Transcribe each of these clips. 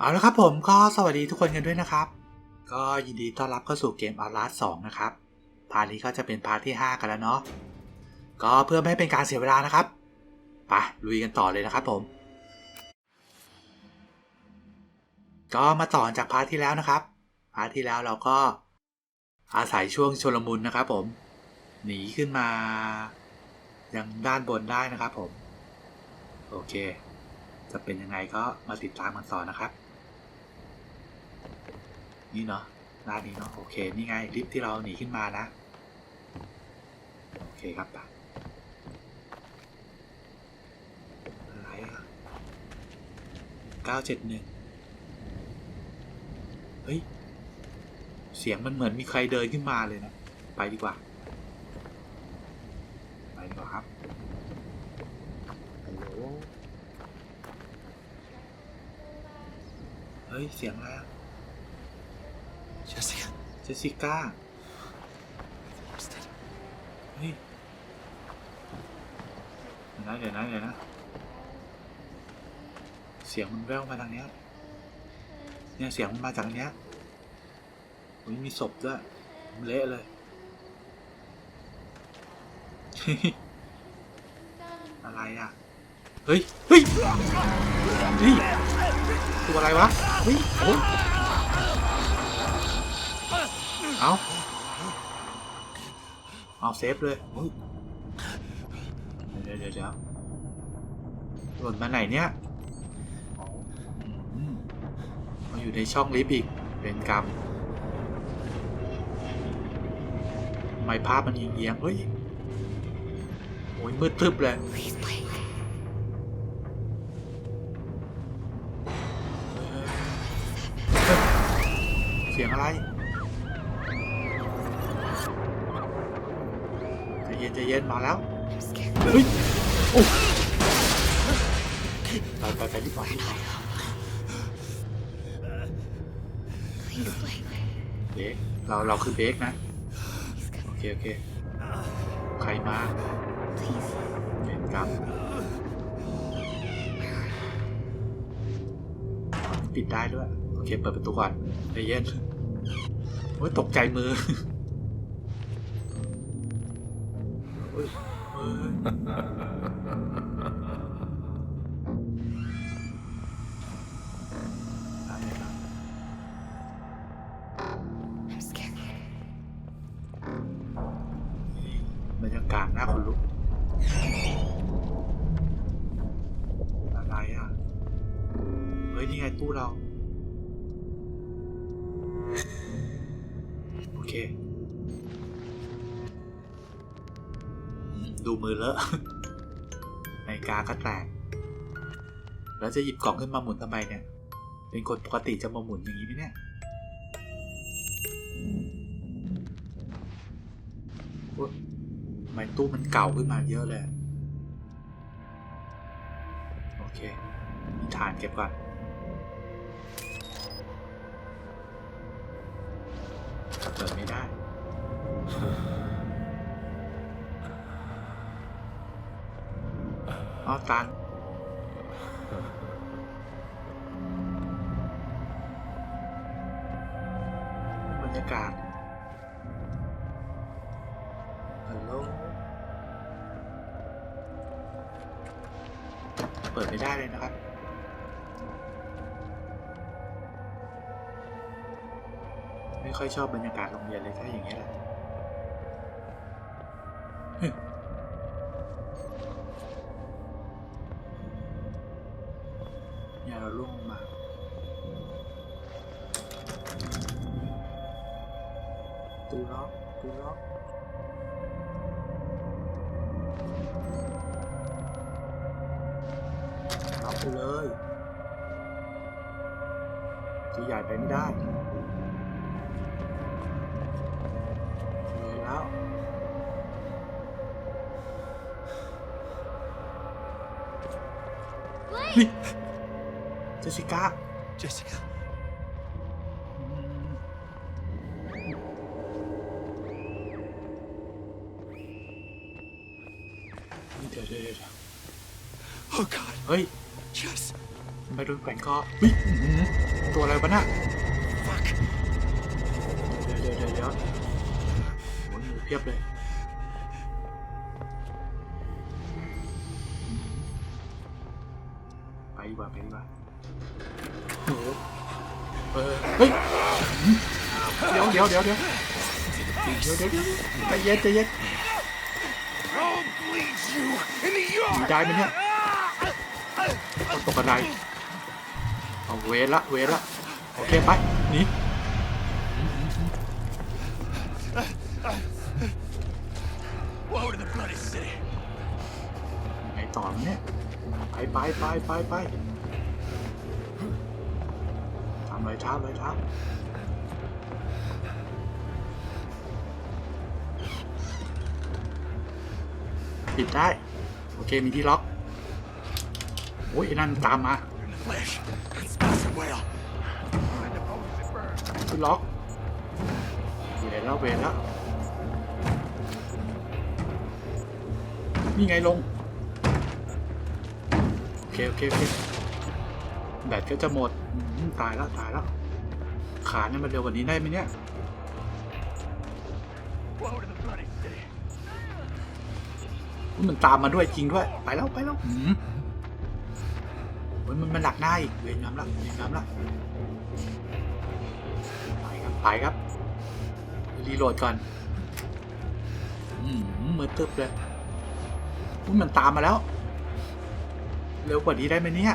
เอาละครับผมก็สวัสดีทุกคนกันด้วยนะครับ ก็ยินดีต้อนรับเข้าสู่เกม Outlast 2นะครับ พาร์ทนี้ก็จะเป็นพาร์ทที่ 5 กันแล้วเนาะก็เพื่อไม่ให้เป็นการเสียเวลานะครับไปลุยกันต่อเลยนะครับผม ก็มาต่อจากพาร์ทที่แล้วนะครับ พาร์ทที่แล้วเราก็อาศัยช่วงชลมุนนะครับผม หนีขึ้นมายังด้านบนได้นะครับผม โอเค จะเป็นยังไงก็มาติดตามกันต่อนะครับ นี่เนาะด้านนี้เนาะโอเค นี่ไงลิฟที่เราหนีขึ้นมานะ โอเคครับไปอะไรอะเก้าเจ็ดหนึ่งเฮ้ย เสียงมันเหมือนมีใครเดินขึ้นมาเลยนะ ไปดีกว่า ไปดีกว่าครับฮัลโหลเฮ้ย เสียงอะไรอะ เจสสิก้า I'm dead. เฮ้ยเดี๋ยวนะเดี๋ยวนะเดี๋ยวนะ เสียงมันแว่วมาทางเนี้ยเนี่ยเสียงมันมาจากทางเนี้ยโอ้ยมีศพด้วยมันเละเลยอะไรอะ เฮ้ย เฮ้ย เฮ้ยตัวอะไรวะ เฮ้ยโอ้ย เอาเอาเซฟเลยเฮ้ยเดี๋ยวเดี๋ยวเดี๋ยวหล่นมาไหนเนี่ยมาอยู่ในช่องลิฟต์อีก เป็นกรรมทำไมภาพมันเอียงๆเฮ้ย โอ้ยมืดตึ๊บเลยเสียงอะไร เย็นใจเย็นมาแล้ว I'm scared. เฮ้ยโอ้ไปไปไปรีบไปรีบไป Please, Blake. เบรกเราเราคือเบรกนะ He's โอ gonna. เคโอเคใครมา Please. เป็นกรรมปิดได้ด้วยโอเคเปิดประตูก่อนใจเย็นโอ้ยตกใจมือ was. ดูมือเลอะนาฬิกาก็แตก แล้วจะหยิบกล่องขึ้นมาหมุนทำไมเนี่ย เป็นคนปกติจะมาหมุนอย่างนี้ไหมเนี่ยทำไมตู้มันเก่าขึ้นมาเยอะเลย โอเค มีฐานเก็บก่อนเปิดไม่ได้ อ๋อตันบรรยากาศฮัลโหลเปิดไม่ได้เลยนะครับไม่ค่อยชอบบรรยากาศโรงเรียนเลยถ้าอย่างนี้แหละ อกไปเลยตัวใหญ่ไปไม่ได้เลยแล้วเฮ้ยเจสสิก้า Jessica. เดี๋ยวเดี๋ยวเดี๋ยว Oh God. เฮ้ย Yes. ไม่โดนแขวนคอวิอื้อหือตัวอะไรวะน่ะ Fuck. เดี๋ยวเดี๋ยวเดี๋ยวเดี๋ยวโอ้ยเพียบเลยไปดีกว่าไปดีกว่าโอ้โหเออเฮ้ยเดี๋ยวเดี๋ยวเดี๋ยวเดี๋ยวเดี๋ยวเดี๋ยวเดี๋ยวใจเย็นใจเย็น I'll bleed you in the หนี yard. ได้ไหมเนี่ยเอา ตกกระไดเอาเวรละเวรละโอเคไปหนี Woe to the bloody city. ไงต่อเนี่ยไปไปไปไปไปทำเลยเท้าเลยเท้าปิดได้ โอเคมีที่ล็อก โอ้ยนั่นตามมา In the flesh. That's Master Whale. And the bones that burn. ที่ล็อกเวรแล้วเวรแล้ว นี่ไงลง โอเคโอเคโอเคแบตก็จะหมด ตายแล้วตายแล้ว ขาเนี่ยมันเร็วกว่านี้ได้ไหมเนี่ยมันตามมาด้วยจริงด้วย ไปแล้วไปแล้วอื มันมันดักหน้าอีกเวรน้ำละเวรน้ำละไปครับไปครับรีโหลดก่อนอืมมือตึบเลยอุ๊ยมันตามมาแล้ว เร็วกว่านี้ได้ไหมเนี่ย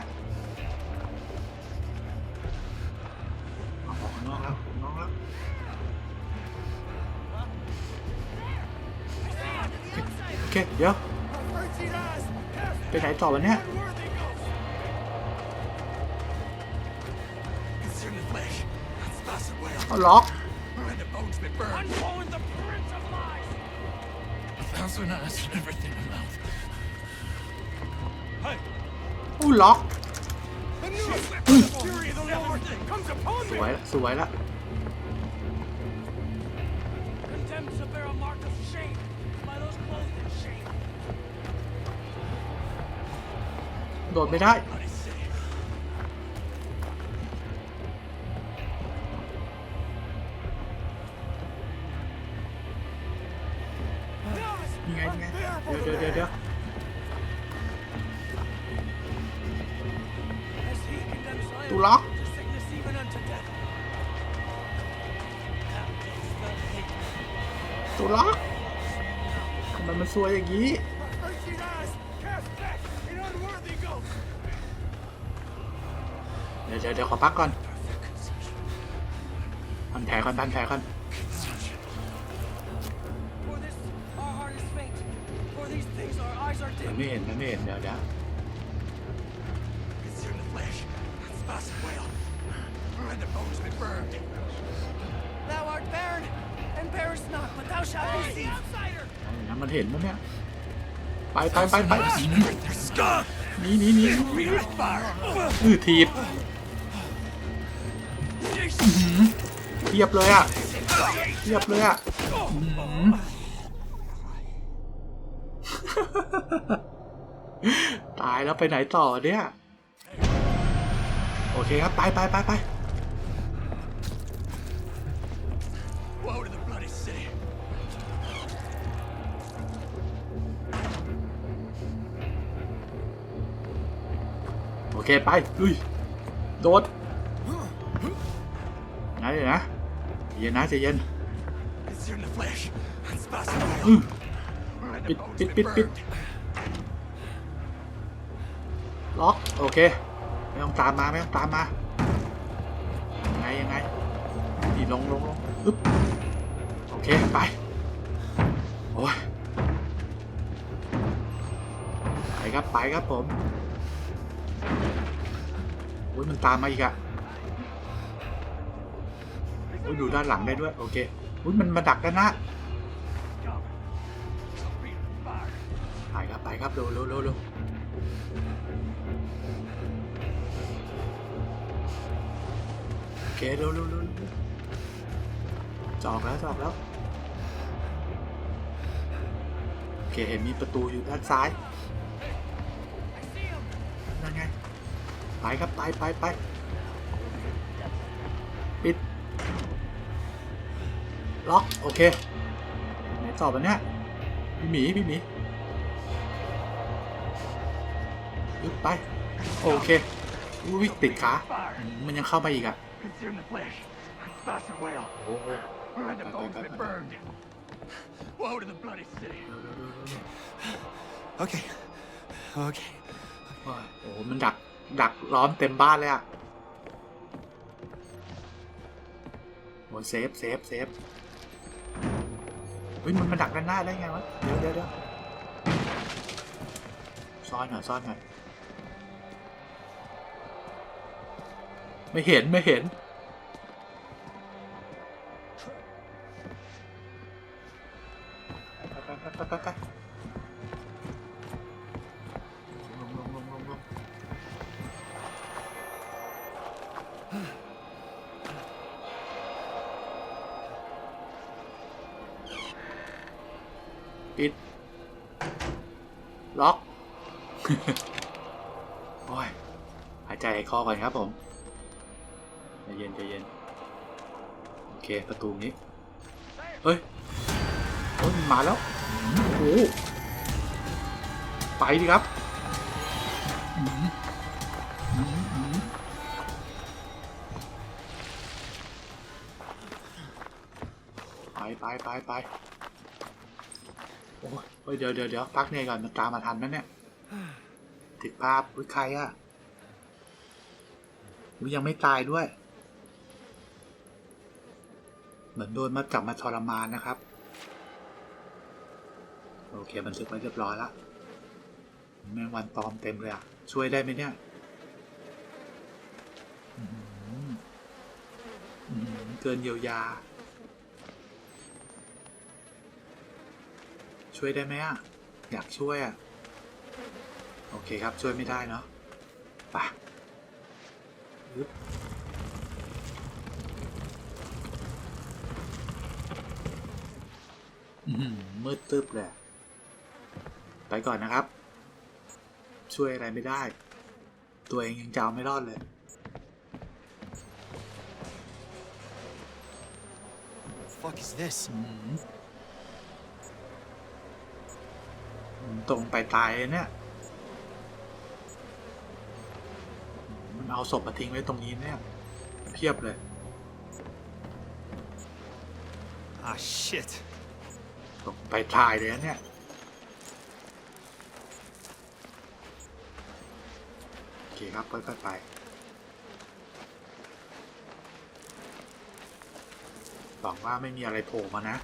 ออกนอกแล้วนอกแล้วโอเคเดี๋ยวไปไหนต่อวะเนี่ย เอาล็อก And the bones that burn. Unfold the prince of lies! Thousand eyes and everything in mouth. Hey, อู้ล็อก the new fury of the Lord comes upon ส me. วยละสวยละ Condemned to bear a mark of shame by those clothed in shame. โดดไม่ได้ ยังไงยังไงเดี๋ยวเดี๋ยวเดี๋ยวตุล็อกตุล็อกทำไมมันซวยอย่างนี้เดี๋ยวเดี๋ยวขอพักก่อนพันแผลก่อนพันแผลก่อน these things our eyes are มัน dim. ไม่เห็นมันไม่เห็นเดี๋ยวเดี๋ยว It's in the flesh. That's Master Whale. And the bones that burn. Thou art barren and bearest not, but thou shalt receive. outsider! เอาอย่างนั้นมันเห็นมั้ยเนี่ยไปไปไปไป Their scum. หนีหนีหนี Me with fire. อือทีบเทียบเลยอะเทียบเลยอะอื้อหือ ตายแล้วไปไหนต่อเนี่ย โอเคครับ ไปไปไปไป Woe to the bloody city. โอเค ไปลุยโดดไหนเลยนะใจเย็นนะใจเย็น ปิดปิดปิดปิดล็อกโอเคไม่ต้องตามมาไม่ต้องตามมายังไงยังไงนี่ลงลงลงอึ๊บโอเคไปโอ้ยไปครับไปครับผมโอ้ยมันตามมาอีกอะโอ้ยดูด้านหลังได้ด้วยโอเคอุ้ยมันมาดักด้านหน้า ไปครับไปครับเร็วเร็วเร็วเร็วโอเคเร็วเร็วเร็วจอกแล้วจอกแล้วโอเคเห็นมีประตูอยู่ด้านซ้ายนั่นไงไปครับไปไปไปปิดล็อกโอเคไหนตอบอันเนี้ยพี่หมีพี่หมี ยึดไป โอเคอุ้ยติดขาอืมมันยังเข้ามาอีกอะ Consume the flesh. Bastard whale. โอ้โห And the bones have been burned. Woe to the bloody city. Okay. Okay. โอ้ยโอ้โห มันดัก ดักล้อมเต็มบ้านเลยอะโอ้ยเซฟ เซฟ เซฟ เฮ้ย มันมาดักด้านหน้าได้ไงวะ เดี๋ยวเดี๋ยวเดี๋ยวซ่อนหน่อยซ่อนหน่อย ไม่เห็นไม่เห็น ปิด ล็อก โอ้ย หายใจคอก่อนครับผม ใจเย็นใจเย็นโอเคประตูนี้เฮ้ยโอ้ยมันมาแล้วโอ้โหไปดิครับอื้อหืออื้อหืออื้อหือไปไปไปไปโอ้ยเฮ้ยเดี๋ยวเดี๋ยวเดี๋ยวพักเหนื่อยก่อนมันตามมาทันนั่นเนี่ยติดภาพอุ้ยใครอะอุ้ยยังไม่ตายด้วย เหมือนโดนมาจับมาทรมานนะครับ โอเคบันทึกไว้เรียบร้อยละแมงวันตอมเต็มเลยอะช่วยได้ไหมเนี่ยอื้อหืออื้อหือเกินเยียวยา ช่วยได้ไหมอะอยากช่วยอะโอเคครับช่วยไม่ได้เนาะไปยึบอื้อหือ มืดตึ๊บเลย ไปก่อนนะครับ ช่วยอะไรไม่ได้ ตัวเองยังจะเอาไม่รอดเลย Fuck is this? อืมอืมตรงไปตายเลยเนี่ย มันเอาศพมาทิ้งไว้ตรงนี้เนี่ย เพียบเลย Ah, shit. ตรงไปตายเลยนะเนี่ยโอเคครับค่อยๆไปหวังว่าไม่มีอะไรโผล่มานะ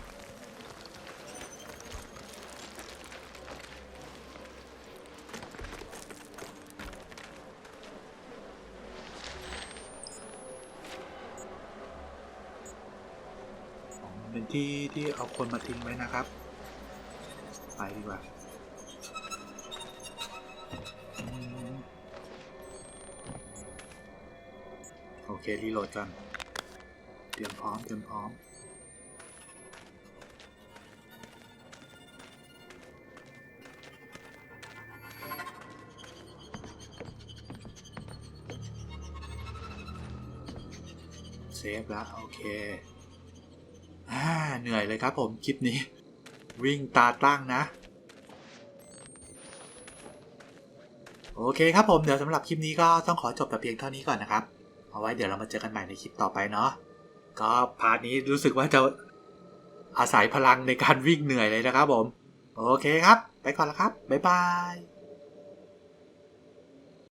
ที่ที่เอาคนมาทิ้งไว้นะครับ ไปดีกว่าโอเค รีโหลดกัน เตรียมพร้อม เตรียมพร้อม เซฟแล้ว โอเค เหนื่อยเลยครับผมคลิปนี้ วิ่งตาตั้งนะ โอเคครับผมเดี๋ยวสำหรับคลิปนี้ก็ต้องขอจบแต่เพียงเท่านี้ก่อนนะครับ เอาไว้เดี๋ยวเรามาเจอกันใหม่ในคลิปต่อไปเนาะก็พาร์ทนี้รู้สึกว่าจะอาศัยพลังในการวิ่งเหนื่อยเลยนะครับผม โอเคครับ ไปก่อนแล้วครับ บ๊ายบาย